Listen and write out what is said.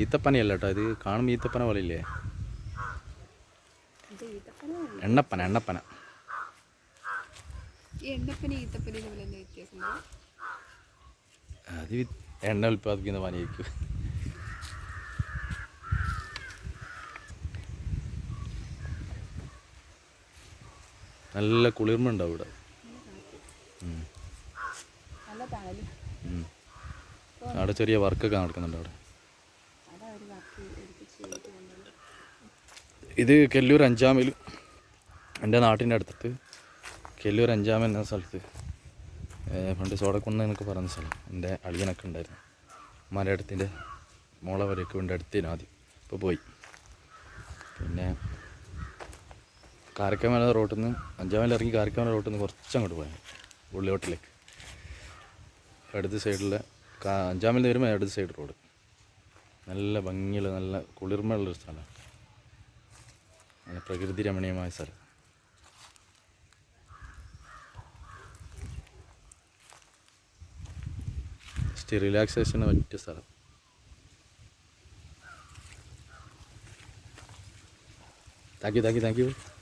ഈത്തപ്പനയല്ല കേട്ടോ ഇത് കാണുമ്പോൾ ഈത്തപ്പന പോലെ ഇല്ലേ എണ്ണപ്പന. എണ്ണപ്പന അത് എണ്ണ ഉൽപ്പാദിപ്പിക്കുന്ന പനിയായിരിക്കും. നല്ല കുളിർമ ഉണ്ടാവും ഇവിടെ. അവിടെ ചെറിയ വർക്കൊക്കെ നടക്കുന്നുണ്ട് അവിടെ? ഇത് കെല്ലൂർ അഞ്ചാമിൽ എന്റെ നാട്ടിന്റെ അടുത്തിട്ട് കെല്ലൂർ അഞ്ചാമ എന്ന സ്ഥലത്ത് പണ്ട് സോടക്കുന്ന് എന്നൊക്കെ പറയുന്ന സ്ഥലം എന്റെ അളിയനൊക്കെ ഉണ്ടായിരുന്നു. മലയിടത്തിന്റെ മോളെ വരെയൊക്കെ ഉണ്ട് അടുത്തേനു ആദ്യം ഇപ്പോൾ പോയി. പിന്നെ കാരക്കമല റോട്ടിൽ നിന്ന് അഞ്ചാമല ഇറങ്ങി കാരക്കമല റോട്ടിൽ നിന്ന് കുറച്ചങ്ങോട്ട് പോയാൽ ഉള്ളിലോട്ടിലേക്ക്. അടുത്ത സൈഡിലെ നിന്ന് വരുമ്പോൾ അടുത്ത സൈഡ് റോഡ്. നല്ല ഭംഗിയുള്ള നല്ല കുളിർമയുള്ളൊരു സ്ഥലമാണ്. പ്രകൃതി രമണീയമായ സ്ഥലം. ജസ്റ്റ് റിലാക്സേഷന് പറ്റിയ സ്ഥലം. Thank you thank you thank you